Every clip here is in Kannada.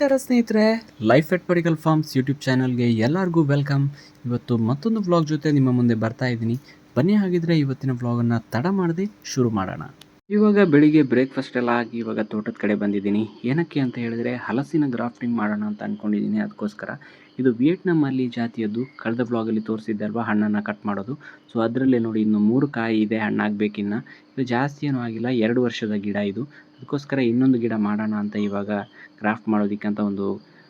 ನಮಸ್ಕಾರ ಸ್ನೇಹಿತರೆ. Life at Padikal farms YouTube ಚಾನಲ್ಗೆ ಎಲ್ಲರಿಗೂ ವೆಲ್ಕಮ್ ಇವತ್ತು ಮತ್ತೊಂದು ವ್ಲಾಗ್ ಜೊತೆ ನಿಮ್ಮ ಮುಂದೆ ಬರ್ತಾ ಇದ್ದೀನಿ. ಬನ್ನಿ ಹಾಗಿದ್ರೆ ಇವತ್ತಿನ ವ್ಲಾಗನ್ನು ತಡ ಮಾಡದೆ ಶುರು ಮಾಡೋಣ. ಇವಾಗ ಬೆಳಿಗ್ಗೆ ಬ್ರೇಕ್ಫಾಸ್ಟ್ ಎಲ್ಲ ಆಗಿ ಇವಾಗ ತೋಟದ ಕಡೆ ಬಂದಿದ್ದೀನಿ. ಏನಕ್ಕೆ ಅಂತ ಹೇಳಿದ್ರೆ ಹಲಸಿನ ಗ್ರಾಫ್ಟಿಂಗ್ ಮಾಡೋಣ ಅಂತ ಅಂದ್ಕೊಂಡಿದ್ದೀನಿ ಅದಕ್ಕೋಸ್ಕರ. ಇದು ವಿಯೆಟ್ನಾಮಲ್ಲಿ ಜಾತಿಯದ್ದು. ಕಳೆದ ಬ್ಲಾಗಲ್ಲಿ ತೋರಿಸಿದ್ದೆ ಅಲ್ವಾ ಹಣ್ಣನ್ನು ಕಟ್ ಮಾಡೋದು. ಸೊ ಅದರಲ್ಲೇ ನೋಡಿ ಇನ್ನು ಮೂರು ಕಾಯಿ ಇದೆ ಹಣ್ಣಾಗಬೇಕಿನ್ನ. ಇದು ಜಾಸ್ತಿ ಏನೂ ಆಗಿಲ್ಲ, ಎರಡು ವರ್ಷದ ಗಿಡ ಇದು. ಅದಕ್ಕೋಸ್ಕರ ಇನ್ನೊಂದು ಗಿಡ ಮಾಡೋಣ ಅಂತ ಇವಾಗ ಕ್ರಾಫ್ಟ್ ಮಾಡೋದಕ್ಕೆ ಅಂತ ಒಂದು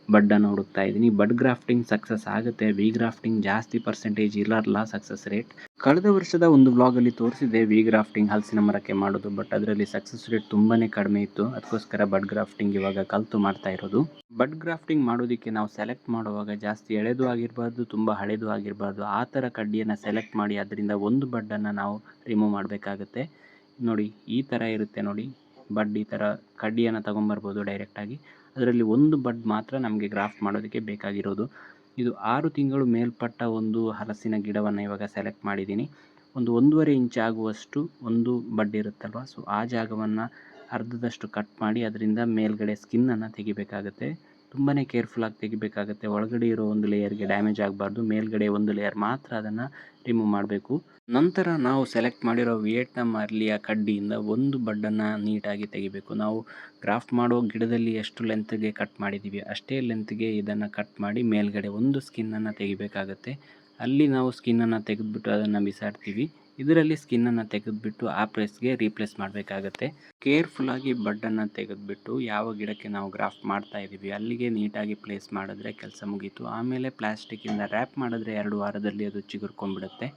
ಬಡ್ಡನ್ನು ಹುಡುಕ್ತಾ ಇದ್ದೀನಿ. ಬಡ್ ಗ್ರಾಫ್ಟಿಂಗ್ ಸಕ್ಸಸ್ ಆಗುತ್ತೆ. ವಿ ಗ್ರಾಫ್ಟಿಂಗ್ ಜಾಸ್ತಿ ಪರ್ಸೆಂಟೇಜ್ ಇರಲ್ಲ ಸಕ್ಸಸ್ ರೇಟ್ ಕಳೆದ ವರ್ಷದ ಒಂದು ವ್ಲಾಗಲ್ಲಿ ತೋರಿಸಿದೆ ವಿ ಗ್ರಾಫ್ಟಿಂಗ್ ಹಲಸಿನ ಮರಕ್ಕೆ ಮಾಡೋದು ಬಟ್ ಅದರಲ್ಲಿ ಸಕ್ಸಸ್ ರೇಟ್ ತುಂಬಾ ಕಡಿಮೆ ಇತ್ತು. ಅದಕ್ಕೋಸ್ಕರ ಬಡ್ ಗ್ರಾಫ್ಟಿಂಗ್ ಇವಾಗ ಕಲ್ತು ಮಾಡ್ತಾ ಇರೋದು. ಬಡ್ ಗ್ರಾಫ್ಟಿಂಗ್ ಮಾಡೋದಕ್ಕೆ ನಾವು ಸೆಲೆಕ್ಟ್ ಮಾಡುವಾಗ ಜಾಸ್ತಿ ಎಳೆದು ಆಗಿರಬಾರ್ದು, ತುಂಬ ಹಳೆದು ಆಗಿರಬಾರ್ದು. ಆ ಥರ ಕಡ್ಡಿಯನ್ನು ಸೆಲೆಕ್ಟ್ ಮಾಡಿ, ಅದರಿಂದ ಒಂದು ಬಡ್ಡನ್ನು ನಾವು ರಿಮೂವ್ ಮಾಡಬೇಕಾಗುತ್ತೆ. ನೋಡಿ, ಈ ಥರ ಇರುತ್ತೆ ನೋಡಿ. ಬಡ್ ಈ ಥರ ಕಡ್ಡಿಯನ್ನು ತೊಗೊಂಬರ್ಬೋದು ಡೈರೆಕ್ಟಾಗಿ. ಅದರಲ್ಲಿ ಒಂದು ಬಡ್ ಮಾತ್ರ ನಮಗೆ ಗ್ರಾಫ್ಟ್ ಮಾಡೋದಕ್ಕೆ ಬೇಕಾಗಿರೋದು. ಇದು ಆರು ತಿಂಗಳು ಮೇಲ್ಪಟ್ಟ ಒಂದು ಹಲಸಿನ ಗಿಡವನ್ನು ಇವಾಗ ಸೆಲೆಕ್ಟ್ ಮಾಡಿದ್ದೀನಿ. ಒಂದು ಒಂದೂವರೆ ಇಂಚ್ ಆಗುವಷ್ಟು ಒಂದು ಬಡ್ ಇರುತ್ತಲ್ವ? ಸೊ ಆ ಜಾಗವನ್ನು ಅರ್ಧದಷ್ಟು ಕಟ್ ಮಾಡಿ ಅದರಿಂದ ಮೇಲ್ಗಡೆ ಸ್ಕಿನ್ನನ್ನು ತೆಗಿಬೇಕಾಗುತ್ತೆ. ತುಂಬಾ ಕೇರ್ಫುಲ್ಲಾಗಿ ತೆಗಿಬೇಕಾಗುತ್ತೆ. ಒಳಗಡೆ ಇರೋ ಒಂದು ಲೇಯರ್ಗೆ ಡ್ಯಾಮೇಜ್ ಆಗಬಾರ್ದು. ಮೇಲ್ಗಡೆ ಒಂದು ಲೇಯರ್ ಮಾತ್ರ ಅದನ್ನು ರಿಮೂವ್ ಮಾಡಬೇಕು. ನಂತರ ನಾವು ಸೆಲೆಕ್ಟ್ ಮಾಡಿರೋ ವಿಯೆಟ್ನಾಮ್ ಅರ್ಲಿಯ ಕಡ್ಡಿಯಿಂದ ಒಂದು ಬಡ್ಡನ್ನು ನೀಟಾಗಿ ತೆಗಿಬೇಕು. ನಾವು ಗ್ರಾಫ್ಟ್ ಮಾಡೋ ಗಿಡದಲ್ಲಿ ಎಷ್ಟು ಲೆಂತ್ಗೆ ಕಟ್ ಮಾಡಿದ್ದೀವಿ ಅಷ್ಟೇ ಲೆಂತ್ಗೆ ಇದನ್ನು ಕಟ್ ಮಾಡಿ ಮೇಲ್ಗಡೆ ಒಂದು ಸ್ಕಿನ್ನನ್ನು ತೆಗಿಬೇಕಾಗತ್ತೆ. ಅಲ್ಲಿ ನಾವು ಸ್ಕಿನ್ನನ್ನು ತೆಗೆದುಬಿಟ್ಟು ಅದನ್ನು ಬಿಸಾಡ್ತೀವಿ. ಇದರಲ್ಲಿ ಸ್ಕಿನ್ನನ್ನು ತೆಗೆದುಬಿಟ್ಟು ಆ ಪ್ರೆಸ್ಗೆ ರೀಪ್ಲೇಸ್ ಮಾಡಬೇಕಾಗತ್ತೆ. ಕೇರ್ಫುಲ್ಲಾಗಿ ಬಡ್ಡನ್ನು ತೆಗೆದುಬಿಟ್ಟು ಯಾವ ಗಿಡಕ್ಕೆ ನಾವು ಗ್ರಾಫ್ಟ್ ಮಾಡ್ತಾ ಇದ್ದೀವಿ ಅಲ್ಲಿಗೆ ನೀಟಾಗಿ ಪ್ಲೇಸ್ ಮಾಡಿದ್ರೆ ಕೆಲಸ ಮುಗೀತು. ಆಮೇಲೆ ಪ್ಲಾಸ್ಟಿಕ್ಕಿಂದ ರ್ಯಾಪ್ ಮಾಡಿದ್ರೆ ಎರಡು ವಾರದಲ್ಲಿ ಅದು ಚಿಗುರ್ಕೊಂಡ್ಬಿಡುತ್ತೆ.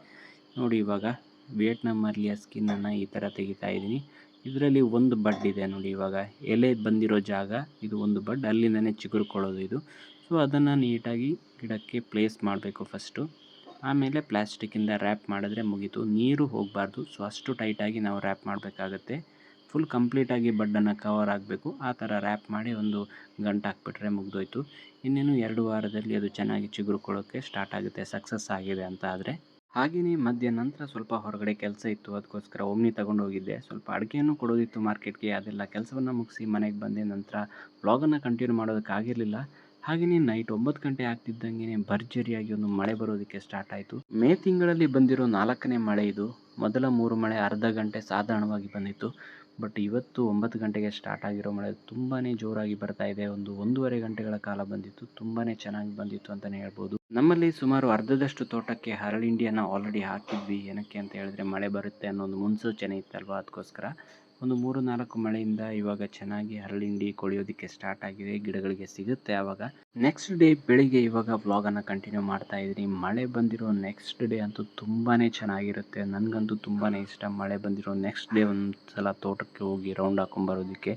ನೋಡಿ ಇವಾಗ ಸ್ಕಿನ್ ಸ್ಕಿನ್ನನ್ನು ಈ ಥರ ತೆಗಿತಾ ಇದ್ದೀನಿ. ಇದರಲ್ಲಿ ಒಂದು ಬಡ್ ಇದೆ ನೋಡಿ ಇವಾಗ. ಎಲೆ ಬಂದಿರೋ ಜಾಗ, ಇದು ಒಂದು ಬಡ್ ಅಲ್ಲಿಂದನೇ ಚಿಗುರ್ಕೊಳ್ಳೋದು ಇದು. ಸೊ ಅದನ್ನು ನೀಟಾಗಿ ಗಿಡಕ್ಕೆ ಪ್ಲೇಸ್ ಮಾಡಬೇಕು ಫಸ್ಟು ಆಮೇಲೆ ಪ್ಲಾಸ್ಟಿಕ್ಕಿಂದ ರ್ಯಾಪ್ ಮಾಡಿದ್ರೆ ಮುಗೀತು. ನೀರು ಹೋಗಬಾರ್ದು. ಸೊ ಅಷ್ಟು ಟೈಟಾಗಿ ನಾವು ರ್ಯಾಪ್ ಮಾಡಬೇಕಾಗತ್ತೆ. ಫುಲ್ ಕಂಪ್ಲೀಟಾಗಿ ಬಡ್ಡನ್ನು ಕವರ್ ಆಗಬೇಕು. ಆ ಥರ ರ್ಯಾಪ್ ಮಾಡಿ ಒಂದು ಗಂಟು ಹಾಕ್ಬಿಟ್ರೆ ಮುಗಿದೋಯ್ತು. ಇನ್ನೇನು ಎರಡು ವಾರದಲ್ಲಿ ಅದು ಚೆನ್ನಾಗಿ ಚಿಗುರುಕೊಳ್ಳೋಕ್ಕೆ ಸ್ಟಾರ್ಟ್ ಆಗುತ್ತೆ. ಸಕ್ಸಸ್ ಆಗಿದೆ ಅಂತ ಆದರೆ. ಹಾಗೆಯೇ ಮಧ್ಯ ನಂತರ ಸ್ವಲ್ಪ ಹೊರಗಡೆ ಕೆಲಸ ಇತ್ತು ಅದಕ್ಕೋಸ್ಕರ ಒಮ್ಮೆ ತಗೊಂಡು ಹೋಗಿದ್ದೆ ಸ್ವಲ್ಪ ಅಡುಗೆಯನ್ನು ಕೊಡೋದಿತ್ತು ಮಾರ್ಕೆಟ್ಗೆ, ಅದೆಲ್ಲ ಕೆಲಸವನ್ನು ಮುಗಿಸಿ ಮನೆಗೆ ಬಂದೆ. ನಂತರ ವ್ಲಾಗನ್ನು ಕಂಟಿನ್ಯೂ ಮಾಡೋದಕ್ಕಾಗಿರಲಿಲ್ಲ ಹಾಗೆಯೇ ನೈಟ್ ಒಂಬತ್ತು ಗಂಟೆ ಆಗ್ತಿದ್ದಂಗೆ ಭರ್ಜರಿಯಾಗಿ ಒಂದು ಮಳೆ ಬರೋದಕ್ಕೆ ಸ್ಟಾರ್ಟ್ ಆಯಿತು. ಮೇ ತಿಂಗಳಲ್ಲಿ ಬಂದಿರೋ ನಾಲ್ಕನೇ ಮಳೆ ಇದು. ಮೊದಲ ಮೂರು ಮಳೆ ಅರ್ಧ ಗಂಟೆ ಸಾಧಾರಣವಾಗಿ ಬಂದಿತ್ತು. ಬಟ್ ಇವತ್ತು ಒಂಬತ್ತು ಗಂಟೆಗೆ ಸ್ಟಾರ್ಟ್ ಆಗಿರೋ ಮಳೆ ತುಂಬಾ ಜೋರಾಗಿ ಬರ್ತಾ ಇದೆ. ಒಂದು ಒಂದೂವರೆ ಗಂಟೆಗಳ ಕಾಲ ಬಂದಿತ್ತು. ತುಂಬಾ ಚೆನ್ನಾಗಿ ಬಂದಿತ್ತು ಅಂತಲೇ ಹೇಳ್ಬೋದು. ನಮ್ಮಲ್ಲಿ ಸುಮಾರು ಅರ್ಧದಷ್ಟು ತೋಟಕ್ಕೆ ಹರಳಿಂಡಿಯನ್ನು ಆಲ್ರೆಡಿ ಹಾಕಿದ್ವಿ. ಏನಕ್ಕೆ ಅಂತ ಹೇಳಿದ್ರೆ ಮಳೆ ಬರುತ್ತೆ ಅನ್ನೋ ಒಂದು ಮುನ್ಸೂಚನೆ ಇತ್ತಲ್ವ? ಅದಕ್ಕೋಸ್ಕರ ಒಂದು ಮೂರು ನಾಲ್ಕು ಮಳೆಯಿಂದ ಇವಾಗ ಚೆನ್ನಾಗಿ ಹರಳಿಂಡಿ ಕೊಳೆಯೋದಕ್ಕೆ ಸ್ಟಾರ್ಟ್ ಆಗಿದೆ, ಗಿಡಗಳಿಗೆ ಸಿಗುತ್ತೆ ಆವಾಗ ನೆಕ್ಸ್ಟ್ ಡೇ ಬೆಳಿಗ್ಗೆ ಇವಾಗ ವ್ಲಾಗನ್ನು ಕಂಟಿನ್ಯೂ ಮಾಡ್ತಾ ಇದ್ದೀನಿ. ಮಳೆ ಬಂದಿರೋ ನೆಕ್ಸ್ಟ್ ಡೇ ಅಂತೂ ತುಂಬಾ ಚೆನ್ನಾಗಿರುತ್ತೆ. ನನಗಂತೂ ತುಂಬಾ ಇಷ್ಟ ಮಳೆ ಬಂದಿರೋ ನೆಕ್ಸ್ಟ್ ಡೇ ಒಂದು ಸಲ ತೋಟಕ್ಕೆ ಹೋಗಿ ರೌಂಡ್ ಹಾಕೊಂಬರೋದಕ್ಕೆ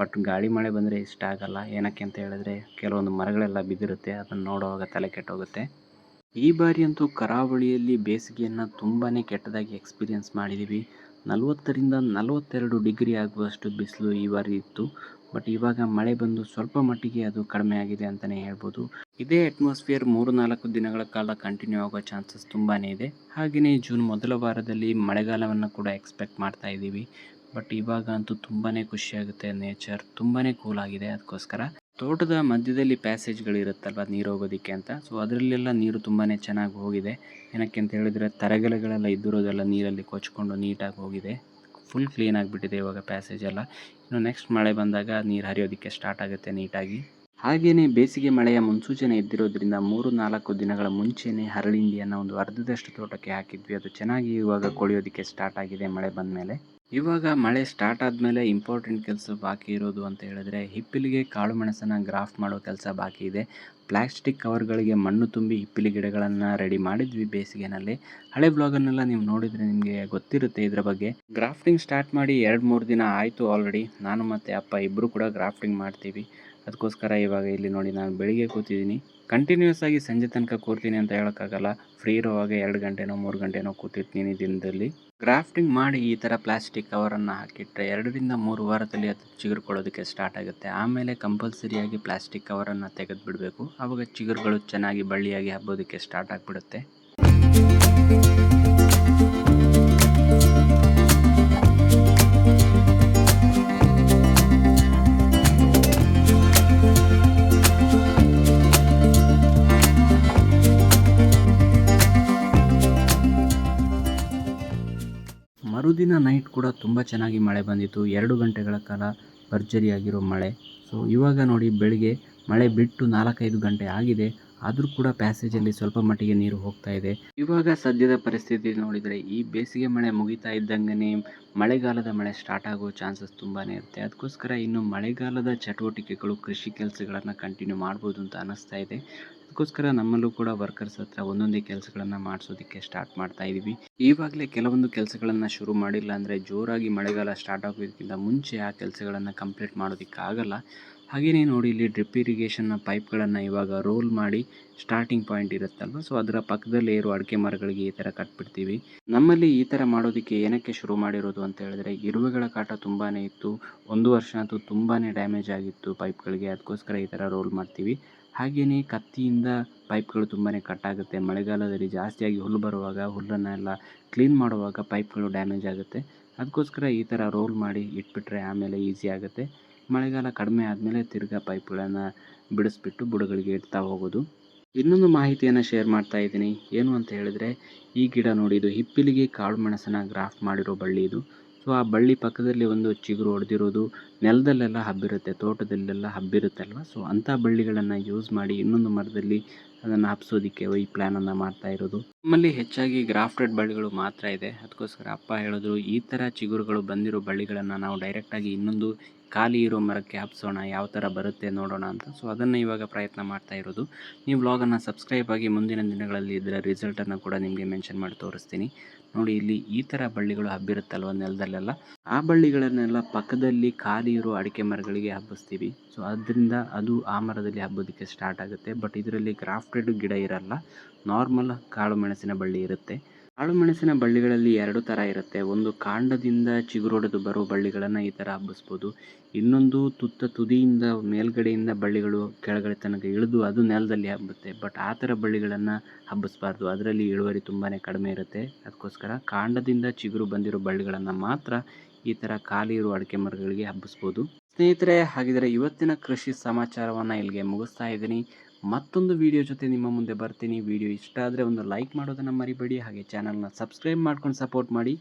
ಬಟ್ ಗಾಳಿ ಮಳೆ ಬಂದರೆ ಇಷ್ಟ ಆಗಲ್ಲ. ಏನಕ್ಕೆ ಅಂತ ಹೇಳಿದ್ರೆ ಕೆಲವೊಂದು ಮರಗಳೆಲ್ಲ ಬಿದ್ದಿರುತ್ತೆ. ಅದನ್ನು ನೋಡುವಾಗ ತಲೆ ಕೆಟ್ಟೋಗುತ್ತೆ. ಈ ಬಾರಿ ಅಂತೂ ಕರಾವಳಿಯಲ್ಲಿ ಬೇಸಿಗೆಯನ್ನು ತುಂಬಾ ಕೆಟ್ಟದಾಗಿ ಎಕ್ಸ್ಪೀರಿಯನ್ಸ್ ಮಾಡಿದ್ದೀವಿ ನಲವತ್ತರಿಂದ ನಲವತ್ತೆರಡು ಡಿಗ್ರಿ ಆಗುವಷ್ಟು ಬಿಸಿಲು ಈ ಬಾರಿ ಇತ್ತು. ಬಟ್ ಇವಾಗ ಮಳೆ ಬಂದು ಸ್ವಲ್ಪ ಮಟ್ಟಿಗೆ ಅದು ಕಡಿಮೆ ಆಗಿದೆ ಅಂತಲೇ ಹೇಳ್ಬೋದು. ಇದೇ ಅಟ್ಮಾಸ್ಫಿಯರ್ ಮೂರು ನಾಲ್ಕು ದಿನಗಳ ಕಾಲ ಕಂಟಿನ್ಯೂ ಆಗೋ ಚಾನ್ಸಸ್ ತುಂಬಾ ಇದೆ. ಹಾಗೆಯೇ ಜೂನ್ ಮೊದಲ ವಾರದಲ್ಲಿ ಮಳೆಗಾಲವನ್ನು ಕೂಡ ಎಕ್ಸ್ಪೆಕ್ಟ್ ಮಾಡ್ತಾ ಇದ್ದೀವಿ. ಬಟ್ ಇವಾಗ ಅಂತೂ ತುಂಬಾ ಖುಷಿಯಾಗುತ್ತೆ. ನೇಚರ್ ತುಂಬಾ ಕೂಲ್ ಆಗಿದೆ. ಅದಕ್ಕೋಸ್ಕರ ತೋಟದ ಮಧ್ಯದಲ್ಲಿ ಪ್ಯಾಸೇಜ್ಗಳಿರುತ್ತಲ್ವ ನೀರು ಹೋಗೋದಕ್ಕೆ ಅಂತ? ಸೊ ಅದರಲ್ಲೆಲ್ಲ ನೀರು ತುಂಬಾ ಚೆನ್ನಾಗಿ ಹೋಗಿದೆ. ಏನಕ್ಕೆ ಅಂತ ಹೇಳಿದರೆ ತರಗಲೆಗಳೆಲ್ಲ ಇದ್ದಿರೋದೆಲ್ಲ ನೀರಲ್ಲಿ ಕೊಚ್ಕೊಂಡು ನೀಟಾಗಿ ಹೋಗಿದೆ. ಫುಲ್ ಕ್ಲೀನ್ ಆಗಿಬಿಟ್ಟಿದೆ ಇವಾಗ ಪ್ಯಾಸೇಜ್ ಎಲ್ಲ. ಇನ್ನು ನೆಕ್ಸ್ಟ್ ಮಳೆ ಬಂದಾಗ ನೀರು ಹರಿಯೋದಕ್ಕೆ ಸ್ಟಾರ್ಟ್ ಆಗುತ್ತೆ ನೀಟಾಗಿ. ಹಾಗೆಯೇ ಬೇಸಿಗೆ ಮಳೆಯ ಮುನ್ಸೂಚನೆ ಇದ್ದಿರೋದ್ರಿಂದ ಮೂರು ನಾಲ್ಕು ದಿನಗಳ ಮುಂಚೆನೇ ಹರಳಿಂಡಿಯನ್ನು ಒಂದು ಅರ್ಧದಷ್ಟು ತೋಟಕ್ಕೆ ಹಾಕಿದ್ವಿ. ಅದು ಚೆನ್ನಾಗಿ ಇವಾಗ ಕೊಳೆಯೋದಕ್ಕೆ ಸ್ಟಾರ್ಟ್ ಆಗಿದೆ ಮಳೆ ಬಂದ ಮೇಲೆ ಇವಾಗ ಮಳೆ ಸ್ಟಾರ್ಟ್ ಆದಮೇಲೆ ಇಂಪಾರ್ಟೆಂಟ್ ಕೆಲಸ ಬಾಕಿ ಇರೋದು ಅಂತ ಹೇಳಿದ್ರೆ ಹಿಪ್ಪಿಲಿಗೆ ಕಾಳು ಮೆಣಸನ್ನು ಗ್ರಾಫ್ಟ್ ಮಾಡೋ ಕೆಲಸ ಬಾಕಿ ಇದೆ. ಪ್ಲಾಸ್ಟಿಕ್ ಕವರ್ಗಳಿಗೆ ಮಣ್ಣು ತುಂಬಿ ಹಿಪ್ಪಿಲಿ ಗಿಡಗಳನ್ನು ರೆಡಿ ಮಾಡಿದ್ವಿ ಬೇಸಿಗೆನಲ್ಲಿ. ಹಳೆ ಬ್ಲಾಗನ್ನೆಲ್ಲ ನೀವು ನೋಡಿದರೆ ನಿಮಗೆ ಗೊತ್ತಿರುತ್ತೆ ಇದರ ಬಗ್ಗೆ. ಗ್ರಾಫ್ಟಿಂಗ್ ಸ್ಟಾರ್ಟ್ ಮಾಡಿ ಎರಡು ಮೂರು ದಿನ ಆಯಿತು ಆಲ್ರೆಡಿ ನಾನು ಮತ್ತು ಅಪ್ಪ ಇಬ್ಬರು ಕೂಡ ಗ್ರಾಫ್ಟಿಂಗ್ ಮಾಡ್ತೀವಿ. ಅದಕ್ಕೋಸ್ಕರ ಇವಾಗ ಇಲ್ಲಿ ನೋಡಿ ನಾನು ಬೆಳಿಗ್ಗೆ ಕೂತಿದ್ದೀನಿ. ಕಂಟಿನ್ಯೂಸ್ ಆಗಿ ಸಂಜೆ ತನಕ ಕೂರ್ತೀನಿ ಅಂತ ಹೇಳೋಕ್ಕಾಗಲ್ಲ. ಫ್ರೀ ಇರೋವಾಗ ಎರಡು ಗಂಟೆನೋ, ಮೂರು ಗಂಟೆನೋ ಕೂತಿರ್ತೀನಿ ದಿನದಲ್ಲಿ. ಗ್ರಾಫ್ಟಿಂಗ್ ಮಾಡಿ ಈ ಥರ ಪ್ಲಾಸ್ಟಿಕ್ ಕವರನ್ನು ಹಾಕಿಟ್ರೆ ಎರಡರಿಂದ ಮೂರು ವಾರದಲ್ಲಿ ಅದು ಚಿಗುರುಕೊಳ್ಳೋದಕ್ಕೆ ಸ್ಟಾರ್ಟ್ ಆಗುತ್ತೆ. ಆಮೇಲೆ ಕಂಪಲ್ಸರಿಯಾಗಿ ಪ್ಲಾಸ್ಟಿಕ್ ಕವರನ್ನು ತೆಗೆದು ಬಿಡಬೇಕು ಆವಾಗ ಚಿಗುರುಗಳು ಚೆನ್ನಾಗಿ ಬಳ್ಳಿಯಾಗಿ ಹಬ್ಬೋದಕ್ಕೆ ಸ್ಟಾರ್ಟ್ ಆಗಿಬಿಡುತ್ತೆ. ಮರುದಿನ ನೈಟ್ ಕೂಡ ತುಂಬ ಚೆನ್ನಾಗಿ ಮಳೆ ಬಂದಿತ್ತು. ಎರಡು ಗಂಟೆಗಳ ಕಾಲ ಭರ್ಜರಿಯಾಗಿರೋ ಮಳೆ. ಸೊ ಇವಾಗ ನೋಡಿ ಬೆಳಿಗ್ಗೆ ಮಳೆ ಬಿಟ್ಟು ನಾಲ್ಕೈದು ಗಂಟೆ ಆಗಿದೆ. ಆದರೂ ಕೂಡ ಪ್ಯಾಸೇಜಲ್ಲಿ ಸ್ವಲ್ಪ ಮಟ್ಟಿಗೆ ನೀರು ಹೋಗ್ತಾ ಇದೆ. ಇವಾಗ ಸದ್ಯದ ಪರಿಸ್ಥಿತಿ ನೋಡಿದರೆ ಈ ಬೇಸಿಗೆ ಮಳೆ ಮುಗಿತಾ ಇದ್ದಂಗೆ ಮಳೆಗಾಲದ ಮಳೆ ಸ್ಟಾರ್ಟ್ ಆಗೋ ಚಾನ್ಸಸ್ ತುಂಬಾ ಇರುತ್ತೆ. ಅದಕ್ಕೋಸ್ಕರ ಇನ್ನು ಮಳೆಗಾಲದ ಚಟುವಟಿಕೆಗಳು, ಕೃಷಿ ಕೆಲಸಗಳನ್ನು ಕಂಟಿನ್ಯೂ ಮಾಡ್ಬೋದು ಅಂತ ಅನ್ನಿಸ್ತಾ ಇದೆ. ಅದಕ್ಕೋಸ್ಕರ ನಮ್ಮಲ್ಲೂ ಕೂಡ ವರ್ಕರ್ಸ್ ಹತ್ರ ಒಂದೊಂದೇ ಕೆಲಸಗಳನ್ನು ಮಾಡಿಸೋದಕ್ಕೆ ಸ್ಟಾರ್ಟ್ ಮಾಡ್ತಾ ಇದ್ದೀವಿ ಈವಾಗಲೇ ಕೆಲವೊಂದು ಕೆಲಸಗಳನ್ನು ಶುರು ಮಾಡಿಲ್ಲ ಅಂದರೆ ಜೋರಾಗಿ ಮಳೆಗಾಲ ಸ್ಟಾರ್ಟ್ ಆಗೋದಕ್ಕಿಂತ ಮುಂಚೆ ಆ ಕೆಲಸಗಳನ್ನು ಕಂಪ್ಲೀಟ್ ಮಾಡೋದಕ್ಕೆ ಆಗಲ್ಲ ಹಾಗೆಯೇ ನೋಡಿ ಇಲ್ಲಿ ಡ್ರಿಪ್ ಇರಿಗೇಷನ್ನ ಪೈಪ್ಗಳನ್ನು ಇವಾಗ ರೋಲ್ ಮಾಡಿ ಸ್ಟಾರ್ಟಿಂಗ್ ಪಾಯಿಂಟ್ ಇರುತ್ತಲ್ವ? ಸೊ ಅದರ ಪಕ್ಕದಲ್ಲಿ ಇರೋ ಅಡಿಕೆ ಮರಗಳಿಗೆ ಈ ಥರ ಕಟ್ಬಿಡ್ತೀವಿ. ನಮ್ಮಲ್ಲಿ ಈ ಥರ ಮಾಡೋದಕ್ಕೆ ಏನಕ್ಕೆ ಶುರು ಮಾಡಿರೋದು ಅಂತ ಹೇಳಿದ್ರೆ, ಇರುವೆಗಳ ಕಾಟ ತುಂಬಾ ಇತ್ತು. ಒಂದು ವರ್ಷ ಅಂತೂ ತುಂಬಾ ಡ್ಯಾಮೇಜ್ ಆಗಿತ್ತು ಪೈಪ್ಗಳಿಗೆ. ಅದಕ್ಕೋಸ್ಕರ ಈ ಥರ ರೋಲ್ ಮಾಡ್ತೀವಿ. ಹಾಗೆಯೇ ಕತ್ತಿಯಿಂದ ಪೈಪ್ಗಳು ತುಂಬಾ ಕಟ್ಟಾಗುತ್ತೆ ಮಳೆಗಾಲದಲ್ಲಿ ಜಾಸ್ತಿಯಾಗಿ ಹುಲ್ಲು ಬರುವಾಗ ಹುಲ್ಲನ್ನೆಲ್ಲ ಕ್ಲೀನ್ ಮಾಡುವಾಗ ಪೈಪ್ಗಳು ಡ್ಯಾಮೇಜ್ ಆಗುತ್ತೆ. ಅದಕ್ಕೋಸ್ಕರ ಈ ಥರ ರೋಲ್ ಮಾಡಿ ಇಟ್ಬಿಟ್ರೆ ಆಮೇಲೆ ಈಸಿ ಆಗುತ್ತೆ. ಮಳೆಗಾಲ ಕಡಿಮೆ ಆದಮೇಲೆ ತಿರ್ಗಾ ಪೈಪ್ಗಳನ್ನು ಬಿಡಿಸ್ಬಿಟ್ಟು ಬುಡಗಳಿಗೆ ಇಡ್ತಾ ಹೋಗೋದು. ಇನ್ನೊಂದು ಮಾಹಿತಿಯನ್ನು ಶೇರ್ ಮಾಡ್ತಾ ಇದ್ದೀನಿ. ಏನು ಅಂತ ಹೇಳಿದ್ರೆ, ಈ ಗಿಡ ನೋಡಿ, ಇದು ಹಿಪ್ಪಿಲಿಗೆ ಕಾಳು ಮೆಣಸನ್ನ ಗ್ರಾಫ್ಟ್ ಮಾಡಿರೋ ಬಳ್ಳಿ ಇದು. ಸೊ, ಆ ಬಳ್ಳಿ ಪಕ್ಕದಲ್ಲಿ ಒಂದು ಚಿಗುರು ಹೊಡೆದಿರೋದು ನೆಲದಲ್ಲೆಲ್ಲ ಹಬ್ಬಿರುತ್ತೆ, ತೋಟದಲ್ಲೆಲ್ಲ ಹಬ್ಬಿರುತ್ತಲ್ವ? ಸೊ, ಅಂಥ ಬಳ್ಳಿಗಳನ್ನು ಯೂಸ್ ಮಾಡಿ ಇನ್ನೊಂದು ಮರದಲ್ಲಿ ಅದನ್ನು ಹಬ್ಸೋದಕ್ಕೆ ಈ ಪ್ಲ್ಯಾನನ್ನು ಮಾಡ್ತಾ ಇರೋದು. ನಮ್ಮಲ್ಲಿ ಹೆಚ್ಚಾಗಿ ಗ್ರಾಫ್ಟೆಡ್ ಬಳ್ಳಿಗಳು ಮಾತ್ರ ಇದೆ. ಅದಕ್ಕೋಸ್ಕರ ಅಪ್ಪ ಹೇಳಿದ್ರು, ಈ ಥರ ಚಿಗುರುಗಳು ಬಂದಿರೋ ಬಳ್ಳಿಗಳನ್ನು ನಾವು ಡೈರೆಕ್ಟಾಗಿ ಇನ್ನೊಂದು ಖಾಲಿ ಇರೋ ಮರಕ್ಕೆ ಹಬ್ಸೋಣ ಯಾವ ಥರ ಬರುತ್ತೆ ನೋಡೋಣ ಅಂತ. ಸೊ ಅದನ್ನು ಇವಾಗ ಪ್ರಯತ್ನ ಮಾಡ್ತಾ ಇರೋದು. ನೀವು ವ್ಲಾಗನ್ನು ಸಬ್ಸ್ಕ್ರೈಬ್ ಆಗಿ ಮುಂದಿನ ದಿನಗಳಲ್ಲಿ ಇದರ ರಿಸಲ್ಟನ್ನು ಕೂಡ ನಿಮಗೆ ಮೆನ್ಷನ್ ಮಾಡಿ ತೋರಿಸ್ತೀನಿ. ನೋಡಿ, ಇಲ್ಲಿ ಈ ಥರ ಬಳ್ಳಿಗಳು ಹಬ್ಬಿರುತ್ತಲ್ವ ನೆಲದಲ್ಲೆಲ್ಲ? ಆ ಬಳ್ಳಿಗಳನ್ನೆಲ್ಲ ಪಕ್ಕದಲ್ಲಿ ಖಾಲಿ ಇರೋ ಅಡಿಕೆ ಮರಗಳಿಗೆ ಹಬ್ಬಿಸ್ತೀವಿ. ಸೊ ಅದರಿಂದ ಅದು ಆ ಮರದಲ್ಲಿ ಹಬ್ಬೋದಕ್ಕೆ ಸ್ಟಾರ್ಟ್ ಆಗುತ್ತೆ. ಬಟ್ ಇದರಲ್ಲಿ ಗ್ರಾಫ್ಟೆಡ್ ಗಿಡ ಇರಲ್ಲ. ನಾರ್ಮಲ್ ಕಾಳು ಮೆಣಸಿನ ಬಳ್ಳಿ ಇರುತ್ತೆ. ಕಾಳು ಮೆಣಸಿನ ಬಳ್ಳಿಗಳಲ್ಲಿ ಎರಡು ಥರ ಇರುತ್ತೆ. ಒಂದು ಕಾಂಡದಿಂದ ಚಿಗುರೊಡೆದು ಬರುವ ಬಳ್ಳಿಗಳನ್ನು ಈ ಥರ ಹಬ್ಬಿಸ್ಬೋದು. ಇನ್ನೊಂದು ತುತ್ತ ತುದಿಯಿಂದ ಮೇಲ್ಗಡೆಯಿಂದ ಬಳ್ಳಿಗಳು ಕೆಳಗಡೆ ತನಕ ಇಳಿದು ಅದು ನೆಲದಲ್ಲಿ ಹಬ್ಬುತ್ತೆ ಬಟ್ ಆ ಥರ ಬಳ್ಳಿಗಳನ್ನು ಹಬ್ಬಿಸ್ಬಾರ್ದು. ಅದರಲ್ಲಿ ಇಳುವರಿ ತುಂಬಾ ಕಡಿಮೆ ಇರುತ್ತೆ. ಅದಕ್ಕೋಸ್ಕರ ಕಾಂಡದಿಂದ ಚಿಗುರು ಬಂದಿರೋ ಬಳ್ಳಿಗಳನ್ನು ಮಾತ್ರ ಈ ಥರ ಖಾಲಿ ಇರುವ ಅಡಿಕೆ ಮರಗಳಿಗೆ ಹಬ್ಬಿಸ್ಬೋದು. ಸ್ನೇಹಿತರೆ, ಹಾಗಿದ್ರೆ ಇವತ್ತಿನ ಕೃಷಿ ಸಮಾಚಾರವನ್ನು ಇಲ್ಲಿಗೆ ಮುಗಿಸ್ತಾ ಇದ್ದೀನಿ. ಮತ್ತೊಂದು ವಿಡಿಯೋ ಜೊತೆ ನಿಮ್ಮ ಮುಂದೆ ಬರ್ತೀನಿ. ವಿಡಿಯೋ ಇಷ್ಟ ಆದರೆ ಒಂದು ಲೈಕ್ ಮಾಡೋದನ್ನು ಮರಿಬೇಡಿ. ಹಾಗೆ ಚಾನಲ್ನ ಸಬ್ಸ್ಕ್ರೈಬ್ ಮಾಡ್ಕೊಂಡು ಸಪೋರ್ಟ್ ಮಾಡಿ.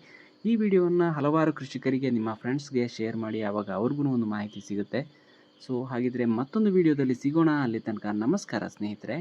ಈ ವಿಡಿಯೋವನ್ನು ಹಲವಾರು ಕೃಷಿಕರಿಗೆ, ನಿಮ್ಮ ಫ್ರೆಂಡ್ಸ್ಗೆ ಶೇರ್ ಮಾಡಿ. ಆವಾಗ ಅವ್ರಿಗೂ ಒಂದು ಮಾಹಿತಿ ಸಿಗುತ್ತೆ. ಸೊ ಹಾಗಿದ್ರೆ ಮತ್ತೊಂದು ವಿಡಿಯೋದಲ್ಲಿ ಸಿಗೋಣ. ಅಲ್ಲಿ ತನಕ ನಮಸ್ಕಾರ ಸ್ನೇಹಿತರೆ.